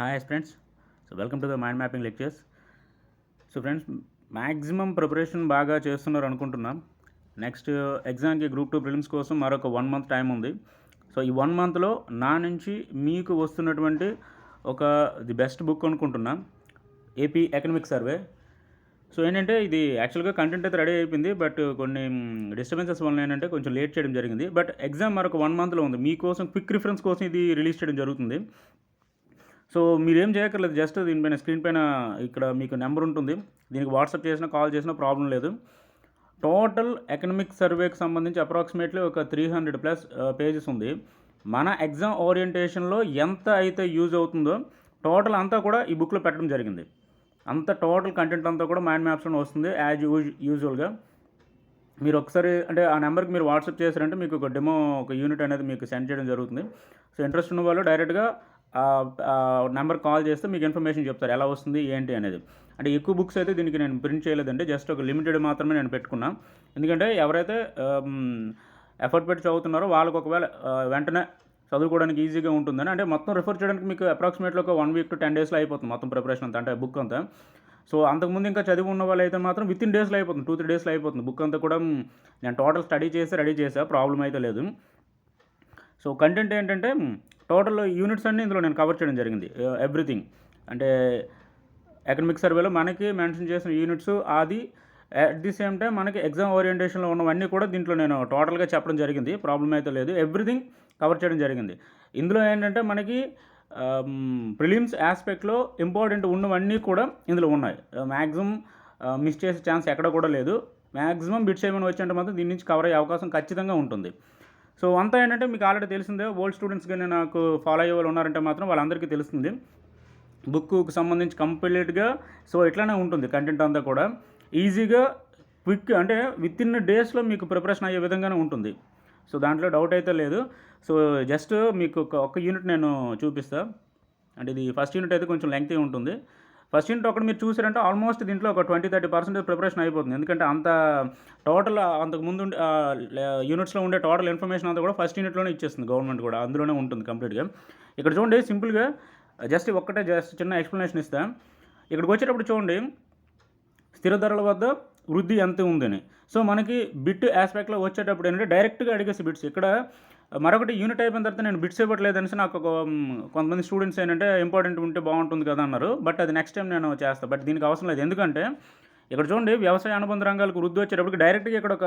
Hi friends so welcome to the mind mapping lectures so friends maximum preparation బాగా చేస్తున్నారు అనుకుంటున్నాం. Next ఎగ్జామ్కి group two prelims కోసం మరొక వన్ మంత్ టైం ఉంది. సో ఈ వన్ మంత్లో నా నుంచి మీకు వస్తున్నటువంటి ఒక ది బెస్ట్ బుక్ అనుకుంటున్నా. ఏపీ ఎకనమిక్ సర్వే సో ఏంటంటే ఇది యాక్చువల్గా కంటెంట్ అయితే రెడీ అయిపోయింది బట్ కొన్ని mm, డిస్టర్బెన్సెస్ వల్ల ఏంటంటే కొంచెం లేట్ చేయడం జరిగింది. బట్ ఎగ్జామ్ మరొక వన్ మంత్లో ఉంది. మీకోసం క్విక్ రిఫరెన్స్ కోసం ఇది రిలీజ్ చేయడం జరుగుతుంది. సో మీరేం చేయక్కర్లేదు జస్ట్ దీనిపైన స్క్రీన్ పైన ఇక్కడ మీకు నెంబర్ ఉంటుంది. దీనికి వాట్సాప్ చేసినా కాల్ చేసినా ప్రాబ్లం లేదు. టోటల్ ఎకనమిక్ సర్వేకి సంబంధించి అప్రాక్సిమేట్లీ ఒక త్రీ హండ్రెడ్ ప్లస్ పేజెస్ ఉంది. మన ఎగ్జామ్ ఓరియంటేషన్లో ఎంత అయితే యూజ్ అవుతుందో టోటల్ అంతా కూడా ఈ బుక్లో పెట్టడం జరిగింది. అంత టోటల్ కంటెంట్ అంతా కూడా మైండ్ మ్యాప్స్లో వస్తుంది యాజ్ యూజ్ యూజువల్గా మీరు ఒకసారి అంటే ఆ నెంబర్కి మీరు వాట్సాప్ చేశారంటే మీకు ఒక డెమో ఒక యూనిట్ అనేది మీకు సెండ్ చేయడం జరుగుతుంది. సో ఇంట్రెస్ట్ ఉన్న వాళ్ళు డైరెక్ట్గా నెంబర్ కాల్ చేస్తే మీకు ఇన్ఫర్మేషన్ చెప్తారు ఎలా వస్తుంది ఏంటి అనేది. అంటే ఎక్కువ బుక్స్ అయితే దీనికి నేను ప్రింట్ చేయలేదండి జస్ట్ ఒక లిమిటెడ్ మాత్రమే నేను పెట్టుకున్నా. ఎందుకంటే ఎవరైతే ఎఫర్ట్ పెట్టి చదువుతున్నారో వాళ్ళకి ఒకవేళ వెంటనే చదువుకోవడానికి ఈజీగా ఉంటుందని అంటే మొత్తం రిఫర్ చేయడానికి మీకు అప్రాక్సిమేట్లీ ఒక వన్ వీక్ టు టెన్ డేస్లో అయిపోతుంది మొత్తం ప్రిపరేషన్ అంతా అంటే బుక్ అంతా. సో అంతకుముందు ఇంకా చదివి ఉన్న వాళ్ళు అయితే మాత్రం విత్ ఇన్ డేస్లో అయిపోతుంది టూ త్రీ డేస్లో అయిపోతుంది. బుక్ అంతా కూడా నేను టోటల్ స్టడీ చేసి రెడీ చేసా ప్రాబ్లం అయితే లేదు. సో కంటెంట్ ఏంటంటే టోటల్ యూనిట్స్ అన్నీ ఇందులో నేను కవర్ చేయడం జరిగింది. ఎవ్రీథింగ్. అంటే ఎకనమిక్ సర్వేలో మనకి మెన్షన్ చేసిన యూనిట్స్ అది అట్ ది సేమ్ టైం మనకి ఎగ్జామ్ ఓరియంటేషన్లో ఉన్నవన్నీ కూడా దీంట్లో నేను టోటల్గా చెప్పడం జరిగింది. ప్రాబ్లం అయితే లేదు. ఎవ్రీథింగ్ కవర్ చేయడం జరిగింది. ఇందులో ఏంటంటే మనకి ప్రిలిమ్స్ ఆస్పెక్ట్లో ఇంపార్టెంట్ ఉన్నవన్నీ కూడా ఇందులో ఉన్నాయి. మ్యాక్సిమం మిస్ చేసే ఛాన్స్ ఎక్కడ కూడా లేదు. మ్యాక్సిమం బిట్స్ ఏమైనా వచ్చంటే మాత్రం దీని నుంచి కవర్ అయ్యే అవకాశం ఖచ్చితంగా ఉంటుంది. సో అంతా ఏంటంటే మీకు ఆల్రెడీ తెలిసిందే ఓల్డ్ స్టూడెంట్స్ కానీ నాకు ఫాలో అయ్యే వాళ్ళు ఉన్నారంటే మాత్రం వాళ్ళందరికీ తెలుస్తుంది. బుక్కు సంబంధించి కంప్లీట్గా సో ఇట్లానే ఉంటుంది కంటెంట్ అంతా కూడా. ఈజీగా క్విక్ అంటే విత్ ఇన్ డేస్లో మీకు ప్రిపరేషన్ అయ్యే విధంగానే ఉంటుంది. సో దాంట్లో డౌట్ అయితే లేదు. సో జస్ట్ మీకు ఒక ఒక్క యూనిట్ నేను చూపిస్తా. అంటే ఇది ఫస్ట్ యూనిట్ అయితే కొంచెం లెంగ్తీ ఉంటుంది. ఫస్ట్ యూనిట్ ఒకటి మీరు చూసారంటే ఆల్మోస్ట్ దీంట్లో ఒక ట్వంటీ థర్టీ పర్సెంటేజ్ ప్రిపరేషన్ అయిపోతుంది. ఎందుకంటే అంత టోటల్ అంతకు ముందు ఉండే యూనిట్స్లో ఉండే టోటల్ ఇన్ఫర్మేషన్ అంతా కూడా ఫస్ట్ యూనిట్లోనే ఇచ్చేస్తుంది గవర్నమెంట్ కూడా. అందులోనే ఉంటుంది కంప్లీట్గా. ఇక్కడ చూడండి సింపుల్గా జస్ట్ ఒక్కటే జస్ట్ చిన్న ఎక్స్ప్లెనేషన్ ఇస్తా. ఇక్కడికి వచ్చేటప్పుడు చూడండి స్థిర ధరల వద్ద వృద్ధి ఎంత ఉందని. సో మనకి బిట్ ఆస్పెక్ట్లో వచ్చేటప్పుడు ఏంటంటే డైరెక్ట్గా అడిగేసి బిట్స్ ఇక్కడ మరొకటి యూనిట్ అయిపోయిన తర్వాత నేను బిట్స్ ఇవ్వట్లేదనేసి నాకు ఒక కొంతమంది స్టూడెంట్స్ ఏంటంటే ఇంపార్టెంట్ ఉంటే బాగుంటుంది కదా అన్నారు. బట్ అది నెక్స్ట్ టైం నేను చేస్తాను బట్ దీనికి అవసరం లేదు. ఎందుకంటే ఇక్కడ చూడండి వ్యవసాయ అనుబంధ రంగాలకు వృద్ధి వచ్చేటప్పటికి డైరెక్ట్గా ఇక్కడ ఒక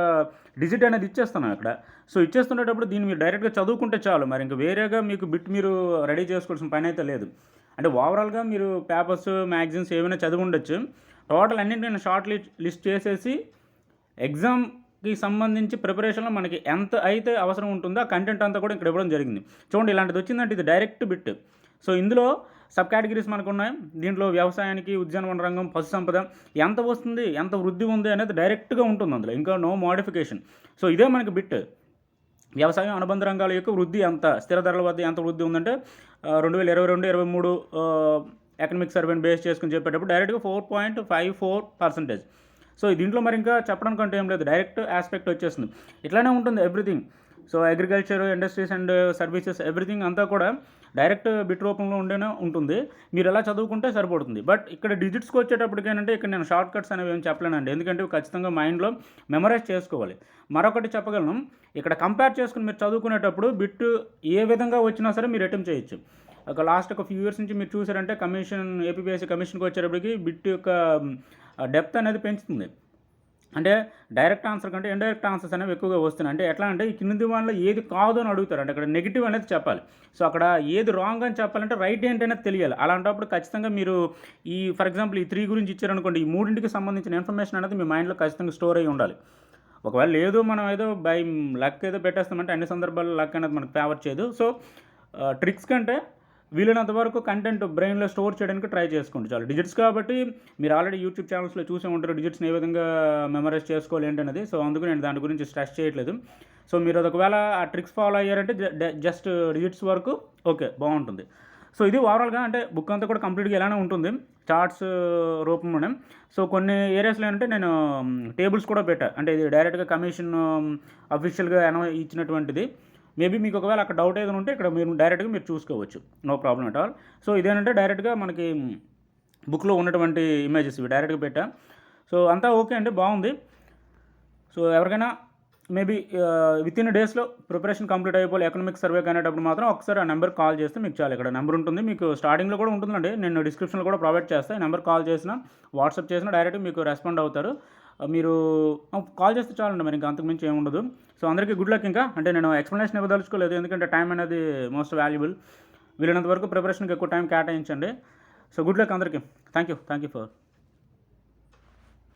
డిజిట్ అనేది ఇచ్చేస్తాను అక్కడ. సో ఇచ్చేస్తున్నప్పుడు దీన్ని మీరు డైరెక్ట్గా చదువుకుంటే చాలు. మరి ఇంకా వేరేగా మీకు బిట్ మీరు రెడీ చేసుకోవాల్సిన పని అయితే లేదు. అంటే ఓవరాల్గా మీరు పేపర్స్ మ్యాగజైన్స్ ఏమైనా చదివి ఉండొచ్చు. టోటల్ అన్నింటినీ నేను షార్ట్ లిస్ట్ లిస్ట్ చేసేసి కి సంబంధించి ప్రిపరేషన్లో మనకి ఎంత అయితే అవసరం ఉంటుందో ఆ కంటెంట్ అంతా కూడా ఇక్కడ ఇవ్వడం జరిగింది. చూడండి ఇలాంటిది వచ్చిందంటే ఇది డైరెక్ట్ బిట్ సో ఇందులో సబ్ కేటగిరీస్ మనకు ఉన్నాయి. దీంట్లో వ్యవసాయానికి ఉద్యానవన రంగం పశు సంపద ఎంత వస్తుంది ఎంత వృద్ధి ఉంది అనేది డైరెక్ట్గా ఉంటుంది అందులో. ఇంకా నో మోడిఫికేషన్ సో ఇదే మనకి బిట్ వ్యవసాయం అనుబంధ రంగాల యొక్క వృద్ధి ఎంత స్థిర ధరల వద్ద ఎంత వృద్ధి ఉందంటే రెండు వేల ఇరవై రెండు ఇరవై మూడు ఎకనమిక్ సర్వేని బేస్ చేసుకుని చెప్పేటప్పుడు డైరెక్ట్గా four point five four percentage so దీంట్లో మరి ఇంకా చెప్పడానికి అంటే ఏం లేదు. డైరెక్ట్ ఆస్పెక్ట్ వచ్చేస్తుంది. ఇట్లానే ఉంటుంది everything so agriculture industries and services everything అంతా కూడా డైరెక్ట్ బిట్ రూపంలో ఉండేనే ఉంటుంది. మీరు ఎలా చదువుకుంటే సరిపడుతుంది. బట్ ఇక్కడ డిజిట్స్కి వచ్చేటప్పటికి ఏంటంటే ఇక్కడ నేను షార్ట్ కట్స్ అనేవి ఏం చెప్పలేనండి. ఎందుకంటే ఖచ్చితంగా మైండ్లో మెమరైజ్ చేసుకోవాలి. మరొకటి చెప్పగలను. ఇక్కడ కంపేర్ చేసుకుని మీరు చదువుకునేటప్పుడు బిట్ ఏ విధంగా వచ్చినా సరే మీరు అటెంప్ట్ చేయొచ్చు. ఒక లాస్ట్ ఒక ఫ్యూ ఇయర్స్ నుంచి మీరు చూసారంటే కమిషన్ ఏపీఎస్సీ కమిషన్కి వచ్చేటప్పటికి బిట్ యొక్క డెప్త్ అనేది పెంచుతుంది. అంటే డైరెక్ట్ ఆన్సర్ కంటే ఇండైరెక్ట్ ఆన్సర్స్ అనేవి ఎక్కువగా వస్తున్నాయి. అంటే ఎట్లా అంటే ఈ కింది వాళ్ళలో ఏది కాదు అని అడుగుతారు. అంటే అక్కడ నెగిటివ్ అనేది చెప్పాలి. సో అక్కడ ఏది రాంగ్ అని చెప్పాలంటే రైట్ ఏంటి అనేది తెలియాలి. అలాంటప్పుడు ఖచ్చితంగా మీరు ఈ ఫర్ ఎగ్జాంపుల్ ఈ త్రీ గురించి ఇచ్చారనుకోండి ఈ మూడింటికి సంబంధించిన ఇన్ఫర్మేషన్ అనేది మీ మైండ్లో ఖచ్చితంగా స్టోర్ అయ్యి ఉండాలి. ఒకవేళ లేదు మనం ఏదో బై లక్ ఏదో పెట్టేస్తామంటే అన్ని సందర్భాల్లో లక్ అనేది మనకు ఫేవర్ చేయదు. సో ట్రిక్స్ కంటే వీలైనంత వరకు కంటెంట్ బ్రెయిన్లో స్టోర్ చేయడానికి ట్రై చేసుకోండి చాలు. డిజిట్స్ కాబట్టి మీరు ఆల్రెడీ యూట్యూబ్ ఛానల్స్లో చూసే ఉంటారు డిజిట్స్ని ఏ విధంగా మెమరైజ్ చేసుకోవాలి ఏంటనేది. సో అందుకు నేను దాని గురించి స్ట్రెస్ చేయట్లేదు. సో మీరు ఒకవేళ ఆ ట్రిక్స్ ఫాలో అయ్యారంటే జస్ట్ డిజిట్స్ వరకు ఓకే బాగుంటుంది. సో ఇది ఓవరాల్గా అంటే బుక్ అంతా కూడా కంప్లీట్గా ఇలానే ఉంటుంది. చార్ట్స్ రూపంలోనే సో కొన్ని ఏరియాస్లో ఏంటంటే నేను టేబుల్స్ కూడా పెట్టా. అంటే ఇది డైరెక్ట్గా కమిషన్ అఫీషియల్గా ఇచ్చినటువంటిది. మేబీ మీకు ఒకవేళ అక్కడ డౌట్ ఏదైనా ఉంటే ఇక్కడ మీరు డైరెక్ట్గా మీరు చూసుకోవచ్చు. No problem at all so ఇదేంటంటే డైరెక్ట్గా మనకి బుక్లో ఉన్నటువంటి ఇమేజెస్ ఇవి డైరెక్ట్గా పెట్టా. సో అంతా ఓకే అండి బాగుంది. సో ఎవరికైనా మేబీ విత్ ఇన్ డేస్లో ప్రిపరేషన్ కంప్లీట్ అయిపోయి ఎకనామిక్ సర్వే అనేటప్పుడు మాత్రం ఒకసారి ఆ నెంబర్ కాల్ చేస్తే మీకు చాలు. ఇక్కడ నెంబర్ ఉంటుంది మీకు స్టార్టింగ్లో కూడా ఉంటుందండి. నేను డిస్క్రిప్షన్లో కూడా ప్రొవైడ్ చేస్తాను ఈ నెంబర్ కాల్ చేసిన వాట్సాప్ చేసినా డైరెక్ట్ మీకు రెస్పాండ్ అవుతారు. మీరు కాల్ చేస్తే చాలండి మరి ఇంకా అంతకుమించి ఏముండదు సో అందరికీ గుడ్ లక్ ఇంకా. అంటే నేను ఎక్స్ప్లెనేషన్ ఇవ్వదలుచుకోలేదు ఎందుకంటే టైం అనేది మోస్ట్ వాల్యుబుల్ వీలైనంత వరకు ప్రిపరేషన్కి ఎక్కువ టైం కేటాయించండి. సో గుడ్ లక్ అందరికీ. Thank you thank you for